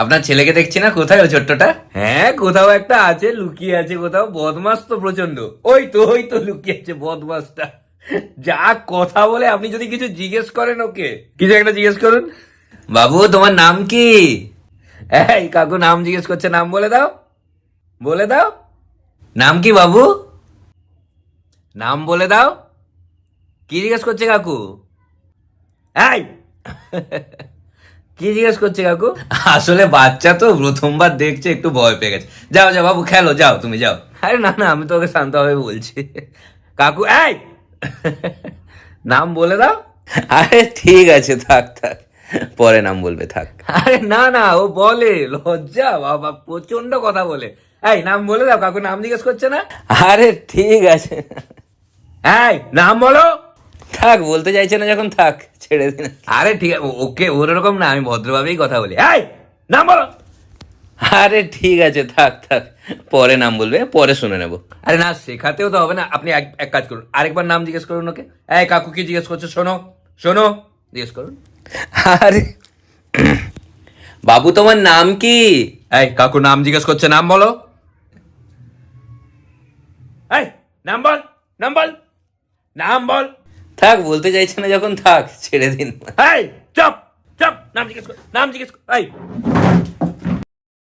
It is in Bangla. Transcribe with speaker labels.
Speaker 1: আপনার ছেলেকে দেখছি না? কোথায় ও ছোট্টটা? হ্যাঁ কোথাও একটা আছে লুকিয়ে আছে কোথাও। বদমাস তো প্রচণ্ড ওই তো ওই তো লুকিয়ে আছে বদমাসটা। যা কথা বলে আপনি যদি কিছু জিজ্ঞেস করেন ওকে। কিছু একটা জিজ্ঞেস করুন। বাবু তোমার নাম কি? এই কাকু নাম জিজ্ঞেস করছে নাম বলে দাও। বলে দাও। নাম কি বাবু? নাম বলে দাও। কি জিজ্ঞেস করছে কাকু? এই! কি জিজ্ঞেস করছে কাকু? আসলে বাচ্চা তো প্রথমবার দেখছে একটু ভয় পেয়ে গেছে। যাও যাও বাবু খেলো যাও তুমি যাও। আরে না না আমি তোকে শান্তভাবে বলছি। কাকু এই! নাম বলে দাও। আরে ঠিক আছে থাক থাক। পরে নাম বলবে থাক। আরে না না ও বলে লজ্জা বাবা প্রচণ্ড কথা বলে। এই নাম বলে দাও কাকু নাম জিজ্ঞেস করছে না? আরে ঠিক আছে। এই নাম বলো। থাক বলতে চাইছে না যখন থাক ছেড়ে দিন। আরে ঠিক আছে ওকে ওরকম না আমি ভদ্রভাবেই কথা বলি। এই নাম বলো। আরে ঠিক আছে থাক থাক। পরে নাম বলবে পরে শুনে নেব। আরে না শেখাতেও তো হবে না। আপনি এক এক কাজ করুন। আরেকবার নাম জিজ্ঞেস করুন ওকে। এই কাকু কি জিজ্ঞেস করছ শোনো শোনো জিজ্ঞেস করুন। আরে বাবু তোমার নাম কি? এই কাকু নাম জিজ্ঞেস করছে নাম বলো। এই নাম বল নাম বল নাম বল। থাক বলতে চাইছে না যখন থাক ছেড়ে দিন। চপ চপ নাম জিজ্ঞেস নাম জিজ্ঞেস